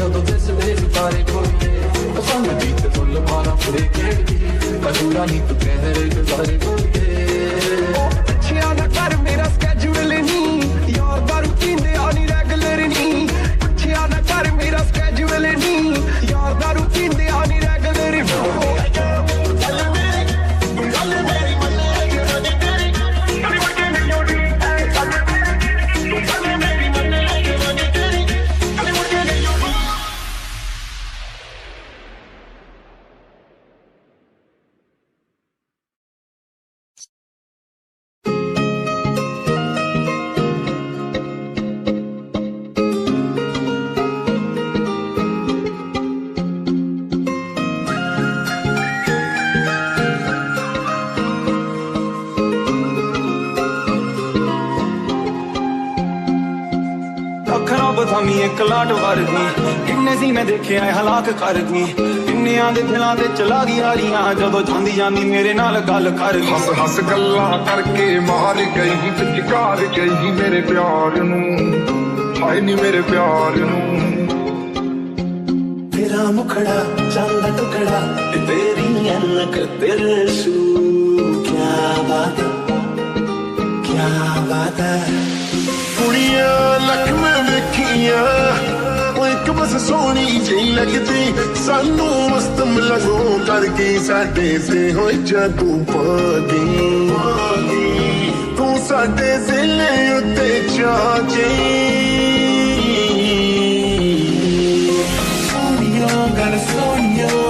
ਜਦੋਂ ਦਿਸ ਮੇਰੇ ਸਿਤਾਰੇ ਕੋਈ ਉਹ ਸਾਨੂੰ ਤੂੰ ਕਹਿ ਰੇ ਕੋਈ ਬਥਾਮੀ ਇੱਕ ਲਾਟ ਵਰਗੀ। ਕਿੰਨੇ ਸੀ ਮੈਂ ਦੇਖਿਆ ਇਹ ਹਲਾਕ ਕਰ ਗਈ। ਕਿੰਨਿਆਂ ਦੇ ਦਿਲਾਂ ਤੇ ਚਲਾ ਗਈ ਹਾਰੀਆਂ ਜਦੋਂ ਜਾਂਦੀ ਜਾਂਦੀ ਮੇਰੇ ਨਾਲ ਗੱਲ ਕਰ ਗਈ। ਹੱਸ ਹੱਸ ਗੱਲਾਂ ਕਰਕੇ ਮਾਰ ਗਈ ਵਿਚਕਾਰ ਗਈ ਮੇਰੇ ਪਿਆਰ ਨੂੰ। ਹਾਏ ਨੀ ਮੇਰੇ ਪਿਆਰ ਨੂੰ। ਤੇਰਾ ਮੁਖੜਾ ਚੰਦ ਟੁਕੜਾ ਤੇ ਤੇਰੀ ਅਨਕ ਤੇਰੇ ਸੂ। ਬਾਤ ਕਿਆ ਬਾਤ ਹੈ ਕੁੜੀਆਂ ਲੱਖ ਵੇਖੀਆਂ ਉਹ ਇੱਕ ਬਸ ਸੋਹਣੀ ਜਿਹੀ ਲੱਗਦੀ ਸਾਨੂੰ ਮਸਤ ਮਲਗੋ ਕਰਕੇ ਸਾਡੇ ਤੇ ਹੋਈ ਜਾਦੂ ਪਾਦੀ ਤੂੰ ਸਾਡੇ ਜ਼ਿਲੇ ਉੱਤੇ ਚਾਚੀ ਸੋਨੀਓ ਗੱਲ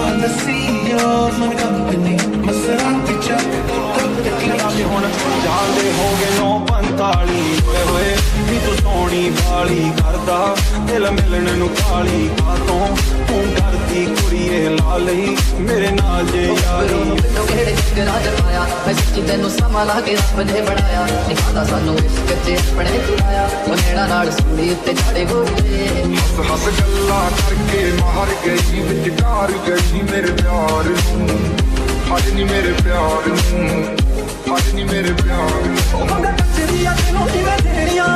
ਅੰਦਰ ਸੀਓ ਮਨ ਕੰਪਨੀ ਮਸਰਾਤੀ ਚੱਕ ਟੱਪ ਟੱਪ ਤੇ ਹੁਣ ਜਾਂਦੇ ਹੋ ਗਏ 945 ਹੋਏ ਹੋਏ ਵੀ ਤੂੰ ਸੋਹਣੀ ਵਾਲੀ ਕਰਦਾ ਦਿਲ ਮਿਲਣ ਨੂੰ ਕਾਲੀ ਕਾਤੋਂ ਤੂੰ ਕਰਦੀ ਕੁੜੀਏ ਲਾ ਲਈ ਮੇਰੇ ਨਾਲ ਜੇ ਯਾਰੀ। ਮੈਨੂੰ ਕਿਹੜੇ ਜਗਰਾ ਜਮਾਇਆ ਮੈਂ ਸੱਚੀ ਤੈਨੂੰ ਸਮਾਂ ਲਾ ਕੇ ਰੱਬ ਨੇ ਬਣਾਇਆ ਨਿਕਾਦਾ ਸਾਨੂੰ ਇਸ਼ਕ ਤੇ ਆਪਣੇ ਖਿਲਾਇਆ ਉਹ ਨੇੜਾ ਨਾਲ ਸੂਲੀ ਉੱਤੇ ਝਾੜੇ ਗੋਲੇ ਹੱਸ ਹੱਸ ਗੱਲਾਂ ਕਰਕੇ ਮਾਰ ਗਈ ਵਿਚਕਾਰ ਗਈ ਮੇਰੇ ਪਿਆਰ ਨੂੰ। ਹਾਏ ਨੀ ਮੇਰੇ ਪਿਆਰ ਨੂੰ। ਹਾਏ ਨੀ ਮੇਰੇ ਪਿਆਰ ਨੂੰ। ਮੰਗਾ ਕੱਚਰੀਆਂ ਤੈਨੂੰ ਕਿਵੇਂ ਦੇਣੀਆਂ?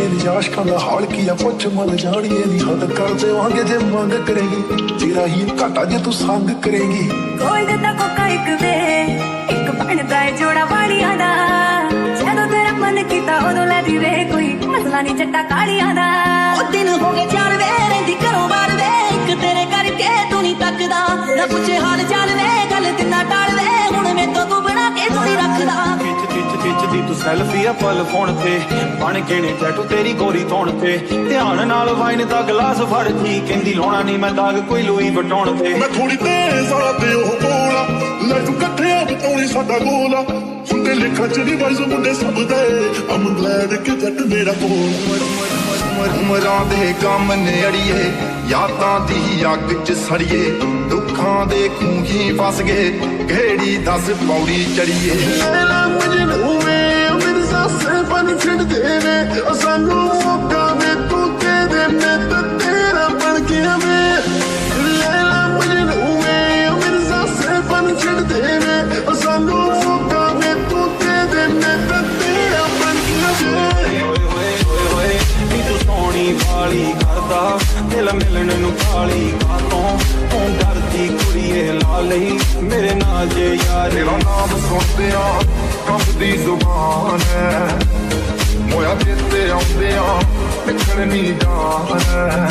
ਰਾਣੀਏ ਦੀ ਆਸ਼ਕਾਂ ਦਾ ਹਾਲ ਕੀ ਆ ਪੁੱਛ ਮਲ ਜਾਣੀਏ ਦੀ ਹੱਦ ਕਰ ਦੇਵਾਂਗੇ ਜੇ ਮੰਗ ਕਰੇਗੀ। ਤੇਰਾ ਹੀ ਘਾਟਾ ਜੇ ਤੂੰ ਸੰਗ ਕਰੇਗੀ। ਗੋਲਡ ਦਾ ਕੋਕਾ ਇੱਕ ਵੇ ਇੱਕ ਬਣਦਾ ਏ ਜੋੜਾ ਵਾਲੀਆਂ ਦਾ। ਜਦੋਂ ਤੇਰਾ ਮਨ ਕੀਤਾ ਉਦੋਂ ਲੈ ਦੀ ਵੇ ਕੋਈ ਮਸਲਾ ਨਹੀਂ ਜੱਟਾ ਕਾਲੀਆਂ ਦਾ। ਉਹ ਦਿਨ ਹੋ ਗਏ ਚਾਰ ਵੇ ਰਹਿੰਦੀ ਘਰੋਂ ਬਾਹਰ ਵੇ। ਇੱਕ ਤੇਰੇ ਕਰਕੇ ਤੂੰ ਨਹੀਂ ਤੱਕਦਾ। ਨਾ ਪੁੱਛੇ ਹਾਲ ਚਾਲ ਵੇ ਗੱਲ ਦਿਨਾ ਟਾਲ ਸੈਲਫੀ ਆ ਪਲ ਫੋਨ ਤੇ। ਬਣ ਕੇ ਨੇ ਟੈਟੂ ਤੇਰੀ ਗੋਰੀ ਥੋਣ ਤੇ। ਧਿਆਨ ਨਾਲ ਵਾਈਨ ਦਾ ਗਲਾਸ ਫੜਦੀ ਕਹਿੰਦੀ ਲੋਣਾ ਨਹੀਂ ਮੈਂ ਦਾਗ ਕੋਈ ਲੂਈ ਵਟਾਉਣ ਤੇ। ਮੈਂ ਥੋੜੀ ਤੇਜ਼ ਆ ਤੇ ਉਹ ਬੋਲਾ ਲੈ ਤੂੰ ਇਕੱਠਿਆਂ ਬਤਾਉਣੀ ਸਾਡਾ ਗੋਲਾ। ਹੁੰਦੇ ਲਿਖਾਂ ਚ ਨਹੀਂ ਵਾਈਜ਼ ਮੁੰਡੇ ਸਭ ਦੇ। ਅਮ ਗਲੈਡ ਕਿ ਜੱਟ ਮੇਰਾ ਕੋਲ। ਉਮਰਾਂ ਦੇ ਕੰਮ ਨੇ ਅੜੀਏ ਯਾਦਾਂ ਦੀ ਅੱਗ ਚ ਸੜੀਏ। ਦੁੱਖਾਂ ਦੇ ਖੂਹੀ ਫਸ ਗਏ ਘੇੜੀ ਦਸ ਪੌੜੀ ਚੜੀਏ। ਮਜਨੂ ਮਿਰਜ਼ਾ ਸਹਿਬਨ ਛੱਡ ਦੇਵੇ ਉਹ ਸਾਨੂੰ ਮੌਕਾ ਵੇ ਤੂੰ ਦੇ ਦੇ ਮੈਂ ਤਾਂ ਤੇਰਾ ਬਣ ਗਿਆ ਵੇ। ਲੈਲਾ ਮਜਨੂ ਵੇ ਮਿਰਜ਼ਾ ਸਹਿਬਨ ਛੱਡ ਦੇਵੇ ਉਹ ਸਾਨੂੰ ਮੌਕਾ ਵੇ ਤੂੰ ਦੇ ਦੇ ਮੈਂ ਤਾਂ ਤੇਰਾ ਬਣ ਗਿਆ ਵੇ। ਓਏ ਹੋਏ ਓਏ ਹੋਏ ਨੀ ਤੂੰ ਸੋਹਣੀ ਵਾਲੀ ਕਰਦਾ। ਦਿਲ ਮਿਲਣ ਨੂੰ ਕਾਲੀ ਕਾਤੋਂ ਤੂੰ ਡਰਦੀ ਕੁੜੀਏ ਲਾ ਲਈ ਮੇਰੇ ਨਾਲ ਜੇ ਯਾਰ ਤੇਰਾ ਨਾਮ ਸੁਣਦਿਆਂ ਕੰਬਦੀ ਜ਼ੁਬਾਨ ਮੋਇਆ ਚੇਤੇ ਆਉਂਦਿਆਂ ਨਿਕਲ ਨਹੀਂ ਜਾਣ ਹੈ।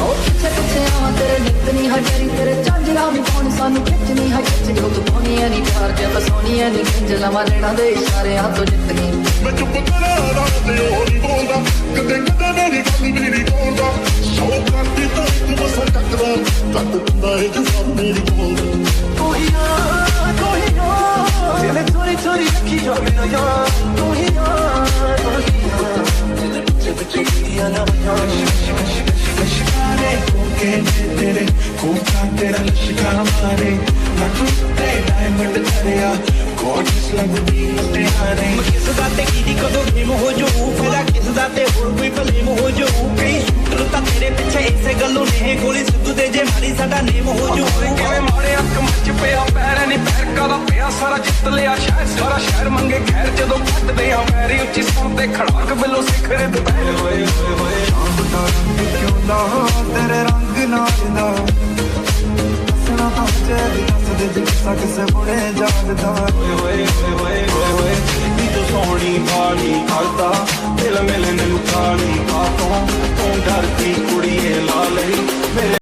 ਉਹ ਪਿੱਛੇ ਪਿੱਛੇ ਆਵਾਂ ਤੇਰੇ ਨਿੱਤ ਨਹੀਂ ਹਟਰੀ ਤੇਰੇ ਚਾਂਦੀ ਲਾ ਵੀ ਕੌਣ? ਸਾਨੂੰ ਖਿੱਚਣੀ ਹੈ ਖਿੱਚ ਜੋ ਤੂੰ ਪਾਉਣੀਆਂ ਨਹੀਂ ਪਿਆਰ ਜੇ ਫਸਾਉਣੀਆਂ ਨਹੀਂ ਕਿੰਜ ਲਵਾਂ ਲੈਣਾ ਦੇ ਇਸ਼ਾਰਿਆਂ ਤੋਂ ਜਿੱਤ ਗਈ ਮੈਂ ਚੁੱਪ ਕਰਾਂ ਰਾਤ ਤੇ ਉਹ ਨਹੀਂ ਬੋਲਦਾ ਕਦੇ ਕਦੇ ਮੇਰੀ ਗੱਲ ਵੀ ਨਹੀਂ ਬੋਲਦਾ ਸੌ ਕਰਦੀ ਤਾਂ ਗੀਆਂ ਨਾ ਬਜਾਂ Shikare, koke tere, koka tera lashka mare. Na tutte diamond tariya, gorgeous lagdi mutihare. ਕਿਸ ਦਾ ਤੇ ਕੀ ਦੀ ਕਦੋਂ ਗੇਮ ਹੋ ਜਾਊ ਫਾਇਦਾ ਕਿਸ ਦਾ ਤੇ ਹੋਰ ਕੋਈ ਭਲੇਮ ਹੋ ਜਾਊ ਦੁਨੀਆ ਦਾ ਪਿਆ ਸਾਰਾ ਜਿੱਤ ਲਿਆ ਸ਼ਹਿਰ ਸਾਰਾ ਸ਼ਹਿਰ ਮੰਗੇ ਖੈਰ ਜਦੋਂ ਕੱਟਦੇ ਆ ਮੈਰੀ ਉੱਚੀ ਸੁਣ ਤੇ ਖੜਾਕ ਬਿੱਲੋ ਸਿਖਰ ਦੁਪਹਿਰ ਹੋਏ ਹੋਏ ਹੋਏ ਸ਼ਾਮ ਦਾ ਰੰਗ ਕਿਉਂ ਨਾ ਤੇਰੇ ਰੰਗ ਨਾਲ ਨਾ ਸਣਾ ਪਹੁੰਚੇ ਦੱਸ ਦੇ ਜਿੱਸਾ ਕਿਸੇ ਬੁੜੇ ਜਾਗਦਾ। ਹੋਏ ਹੋਏ ਹੋਏ ਹੋਏ ਹੋਏ ਨੀ ਤੂੰ ਸੋਹਣੀ ਬਾਣੀ ਕਰਦਾ ਦਿਲ ਮਿਲਨ ਨੂੰ ਕਾਣੀ ਬਾਤੋਂ ਤੂੰ ਡਰਦੀ ਕੁੜੀਏ ਲਾ ਲਈ।